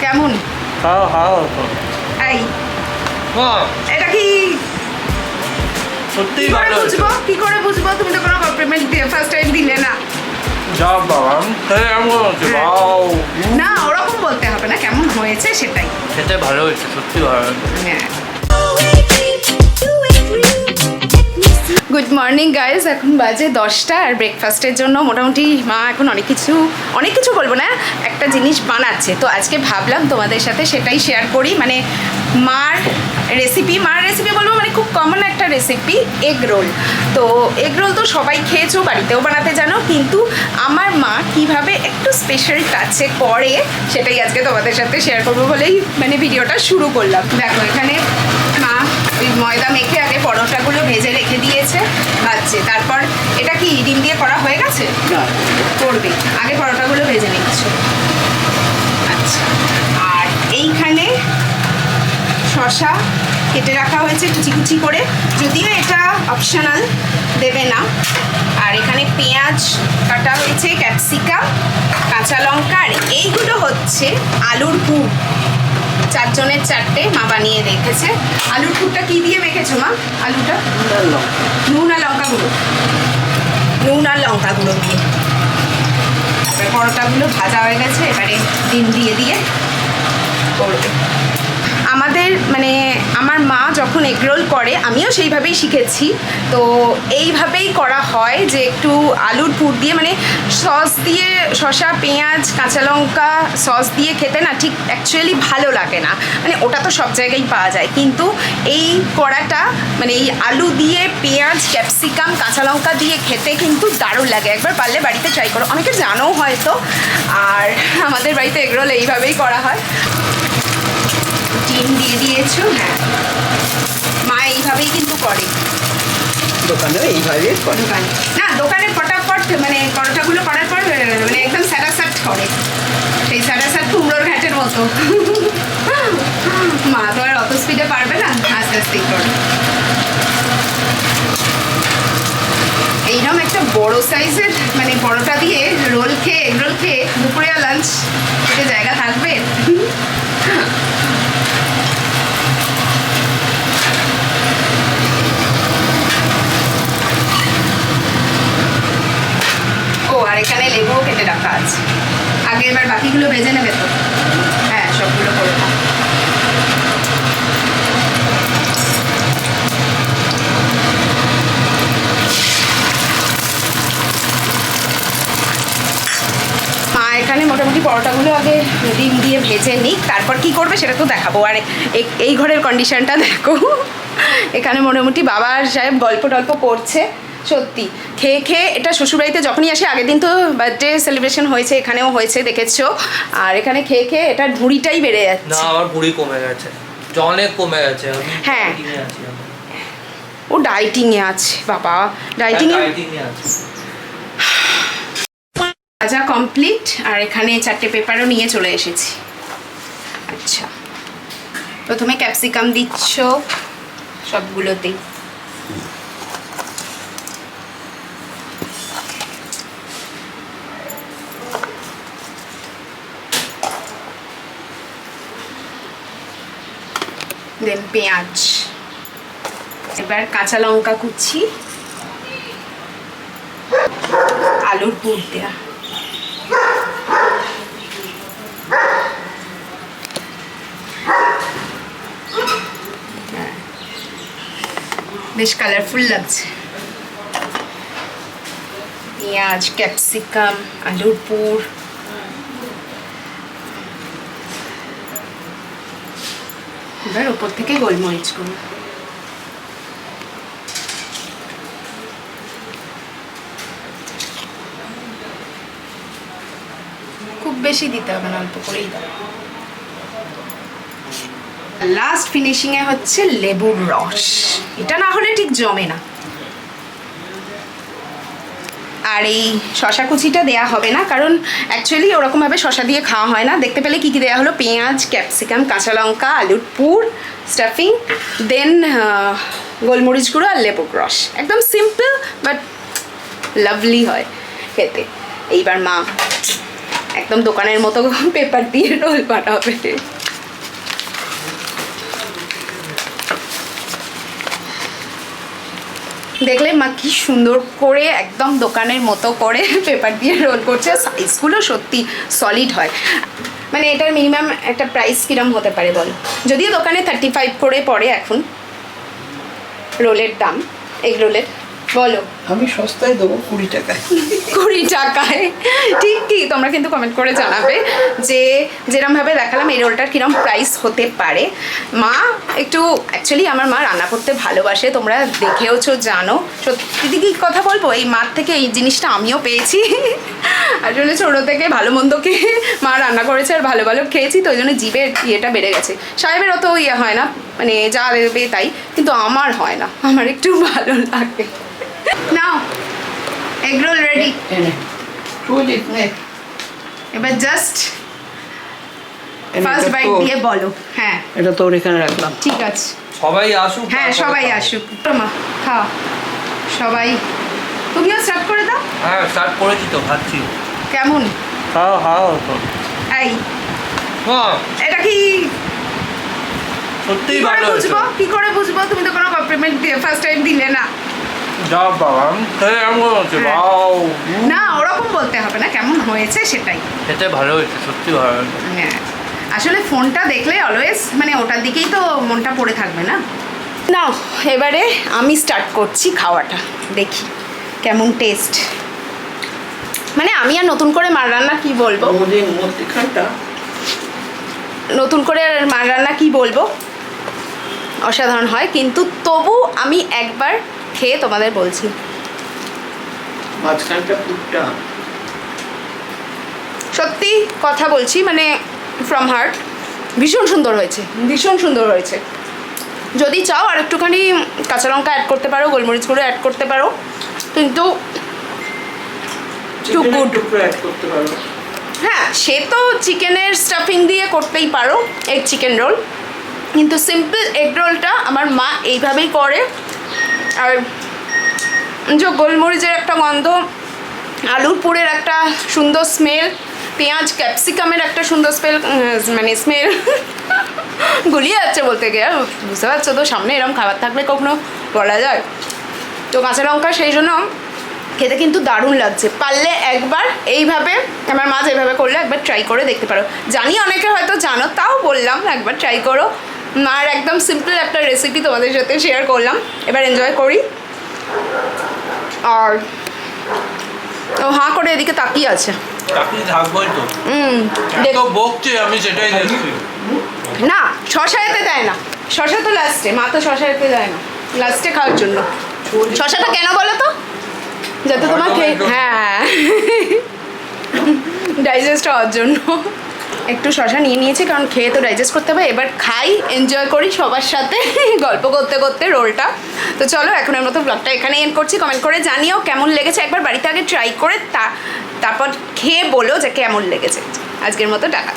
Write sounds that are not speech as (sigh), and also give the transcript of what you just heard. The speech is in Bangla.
কেমন? খাও খাও এই। এটা কি? সত্যি ভালো হয়েছে। বুঝব? কি করে বুঝব? তুমি তো কোনো পেমেন্ট দিয়ে ফার্স্ট টাইম দিলে না। যা বাবা হ্যাঁ এমন হচ্ছে। হ্যাঁ। বাও। না ওরকম বলতে হবে না। কেমন হয়েছে সেটাই। খেতে ভালো হয়েছে সত্যি ভালো হ্যাঁ। গুড মর্নিং গাইজ এখন বাজে দশটা আর ব্রেকফাস্টের জন্য মোটামুটি মা এখন অনেক কিছু অনেক কিছু বলব না, একটা জিনিস বানাচ্ছে। তো আজকে ভাবলাম তোমাদের সাথে সেটাই শেয়ার করি। মানে মার রেসিপি মার রেসিপি বলব মানে খুব কমন একটা রেসিপি এগ রোল তো এগ রোল তো সবাই খেয়েছো, বাড়িতেও বানাতে জানো, কিন্তু আমার মা কীভাবে একটু স্পেশাল টাচে করে, সেটাই আজকে তোমাদের সাথে শেয়ার করব বলেই মানে ভিডিওটা শুরু করলাম। দেখো, এখানে ময়দা মেখে আগে পরোটাগুলো ভেজে রেখে দিয়েছে ভাজছে। তারপর এটা কি ডিম দিয়ে করা হয়ে গেছে? করবে। আগে পরোটাগুলো ভেজে নিচ্ছ। আচ্ছা। আর এইখানে শশা কেটে রাখা হয়েছে কুচি কুচি করে। যদিও এটা অপশনাল দেবে না। আর এখানে পেঁয়াজ কাটা হয়েছে ক্যাপসিকাম কাঁচা লঙ্কা আর এইগুলো হচ্ছে আলুর পুর। চারজনের চারটে মা বানিয়ে রেখেছে। আলুর পুরটা কি দিয়ে মেখেছো মা? আলুটা? নুন আর লঙ্কা গুঁড়ো। নুন আর লঙ্কা গুঁড়ো দিয়ে। পরোটাগুলো ভাজা হয়ে গেছে, এবারে ডিম দিয়ে দিয়ে করবে। আমাদের মানে আমার মা যখন এগরোল করে, আমিও সেইভাবেই শিখেছি। তো এইভাবেই করা হয় যে একটু আলুর পুর দিয়ে মানে সস দিয়ে শসা, পেঁয়াজ, কাঁচা লঙ্কা সস দিয়ে খেতে না ঠিক অ্যাকচুয়ালি ভালো লাগে না। মানে ওটা তো সব জায়গায় পাওয়া যায়। কিন্তু এই কড়াটা মানে এই আলু দিয়ে পেঁয়াজ, ক্যাপসিকাম, কাঁচা লঙ্কা দিয়ে খেতে কিন্তু দারুণ লাগে। একবার পারলে বাড়িতে ট্রাই করো। অনেকে জানো হয়তো। আর আমাদের বাড়িতে এগরোল এইভাবেই করা হয়। ডিম দিয়ে দিয়েছ? হ্যাঁ। মা এইভাবেই কিন্তু করে। দোকানেও এইভাবে করে। দোকানে। না দোকানে ফটাফট মানে পরোটাগুলো করার পর মানে একদম স্যাটাসাট করে। সেই স্যাটাসাট কুমড়োর ঘাটের মতো। মা তো আর অত স্পিডে পারবে না। আস্তে আস্তেই করে। এইরকম একটা বড় সাইজের মানে পরোটা দিয়ে রোল খেয়ে এগ রোল খেয়ে দুপুরে লাঞ্চ জায়গা থাকবে? এখানে লেবুও কেটে রাখা আছে। আগে এবার বাকিগুলো ভেজে নেবে তো? হ্যাঁ সবগুলো করে এখানে মোটামুটি পরোটাগুলো আগে ডিম দিয়ে ভেজে নিক, তারপর কি করবে সেটা তো দেখাবো। আর এই ঘরের কন্ডিশনটা দেখো। এখানে মোটামুটি বাবা সাহেব গল্প টল্প করছে, সত্যি। খেয়ে খেয়ে এটা শ্বশুরবাড়িতে যখনই আসি আগের দিন তো বার্থডে সেলিব্রেশন হয়েছে এখানেও হয়েছে দেখেছ? আর এখানে খেয়ে খেয়ে এটা ভুঁড়িটাই বেড়ে যাচ্ছে। না আমার ভুঁড়ি কমে গেছে। অনেক কমে গেছে হ্যাঁ। ও ডাইটিংয়ে আছে বাবা। ডাইটিংয়ে হ্যাঁ, এ আছি। ভাজা কমপ্লিট আর এখানে চারটে পেপারও নিয়ে চলে এসেছি। আচ্ছা। প্রথমে ক্যাপসিকাম দিচ্ছ সবগুলোতেই। দেন পেঁয়াজ। এবার কাঁচা লঙ্কা কুচি। আলুর পুর দেওয়া হ্যাঁ। বেশ কালারফুল লাগছে। পেঁয়াজ ক্যাপসিকাম আলুর পুর। এবার ওপর থেকে গোলমরিচ করুন খুব বেশি দিতে হবে না অল্প করেই দাও লাস্ট ফিনিশিংয়ে হচ্ছে লেবুর রস। এটা না হলে ঠিক জমে না। আর এই শশা কুচিটা দেয়া হবে না, কারণ অ্যাকচুয়ালি ওরকমভাবে শশা দিয়ে খাওয়া হয় না। দেখতে পেলে কী কী দেওয়া হলো? পেঁয়াজ ক্যাপসিকাম কাঁচা লঙ্কা, আলুর পুর স্টাফিং দেন গোলমরিচ গুঁড়ো আর লেবুর রস। একদম সিম্পল বাট লাভলি হয় খেতে। এইবার মা একদম দোকানের মতো (laughs) পেপার দিয়ে রোল বানাবে। দেখলে মা কি সুন্দর করে একদম দোকানের মতো করে (laughs) পেপার দিয়ে রোল করছে। সাইজগুলো সত্যি সলিড হয়। মানে এটার মিনিমাম একটা প্রাইস কিরম হতে পারে বল? যদিও দোকানে থার্টি ফাইভ করে পড়ে এখন। রোলের দাম, এগ রোলের। বলো। আমি সস্তায় দেবো কুড়ি টাকায়। কুড়ি টাকায়? ঠিক কি? তোমরা কিন্তু কমেন্ট করে জানাবে যে যেরমভাবে দেখালাম, এই রোলটার কিরম প্রাইস হতে পারে। মা, একটু অ্যাকচুয়ালি আমার মা রান্না করতে ভালোবাসে, তোমরা দেখেওছো, জানো। সত্যি কি কথা বলব? এই মার থেকে এই জিনিসটা আমিও পেয়েছি। আসলে ছোটো থেকে ভালো মন্দকে মা রান্না করেছে আর ভালো ভালো খেয়েছি, তো ওই জন্য জিভের ইয়েটা বেড়ে গেছে। সাহেবের অত ইয়ে হয় না মানে যা দেবে তাই, কিন্তু আমার হয় না। আমার একটু ভালো লাগে। নাও এগরোল রেডি এনে তুই নে এবার জাস্ট ফার্স্ট বাইট দিয়ে বলো। হ্যাঁ। এটা তোর এখানে রাখলাম। ঠিক আছে। সবাই আসুক হ্যাঁ সবাই আসুক। মা খাও। সবাই। তুমিও স্টার্ট করে দাও। হ্যাঁ স্টার্ট করেছি তো ভাবছি কেমন? খাও খাও তো। এই। এটা কি? করে ভালো কি করে বুঝব? তুমি তো কোনো কমপ্লিমেন্ট দিয়ে ফার্স্ট টাইম দিলে না। যা বাবা হ্যাঁ। বাও। না ওরকম বলতে হবে না কেমন হয়েছে সেটাই। খেতে ভালো হয়েছে সত্যি ভালো হ্যাঁ। আসলে ফোনটা দেখলে অলওয়েজ মানে ওটার দিকেই তো মনটা পড়ে থাকবে না। না এবারে আমি স্টার্ট করছি খাওয়াটা দেখি কেমন টেস্ট মানে আমি আর নতুন করে মার রান্না কি বলব? নতুন করে আর মার রান্না কি বলব? অসাধারণ হয় কিন্তু তবু আমি একবার খেয়ে তোমাদের বলছি। সত্যি কথা বলছি মানে ফ্রম হার্ট ভীষণ সুন্দর হয়েছে ভীষণ সুন্দর হয়েছে। যদি চাও আর একটুখানি কাঁচা লঙ্কা অ্যাড করতে পারো গোলমরিচ গুঁড়ো অ্যাড করতে পারো কিন্তু অ্যাড করতে হ্যাঁ সে তো চিকেনের স্টাফিং দিয়ে করতেই পারো এগ চিকেন রোল কিন্তু সিম্পল এগ রোলটা আমার মা এইভাবেই করে। আর যে গোলমরিচের একটা গন্ধ, আলুর পুরের একটা সুন্দর স্মেল পেঁয়াজ ক্যাপসিকামের একটা সুন্দর স্মেল মানে স্মেল (laughs) গুলিয়ে যাচ্ছে বলতে গিয়ে, বুঝতে পারছ তো? সামনে এরকম খাবার থাকলে কখনো বলা যায়। তো কাঁচা লঙ্কা সেই জন্য খেতে কিন্তু দারুণ লাগছে। পারলে একবার এইভাবে, আমার মাছ এইভাবে করলে, একবার ট্রাই করে দেখতে পারো। জানি অনেকে হয়তো জানো, তাও বললাম একবার ট্রাই করো। মার একদম সিম্পল একটা রেসিপি তোমাদের সাথে শেয়ার করলাম। এবার এনজয় করি। আর ও হাঁ করে এদিকে তাকিয়ে আছে। না শশা এতে দেয় না। শশা তো লাস্টে মা তো শশা এতে দেয় না। লাস্টে খাওয়ার জন্য। শশাটা কেন বলো তো? যাতে তোমার হ্যাঁ (laughs) ডাইজেস্ট হওয়ার জন্য। একটু শশা নিয়ে নিয়েছি, কারণ খেয়ে তো ডাইজেস্ট করতে হবে। এবার খাই এনজয় করি সবার সাথে, (laughs) গল্প করতে করতে রোলটা তো চলো, এখনের মতো ব্লগটা এখানে এন্ড করছি। কমেন্ট করে জানিও কেমন লেগেছে। একবার বাড়িতে আগে ট্রাই করে তা তারপর খেয়ে বলো যে কেমন লেগেছে। আজকের মতো টাকা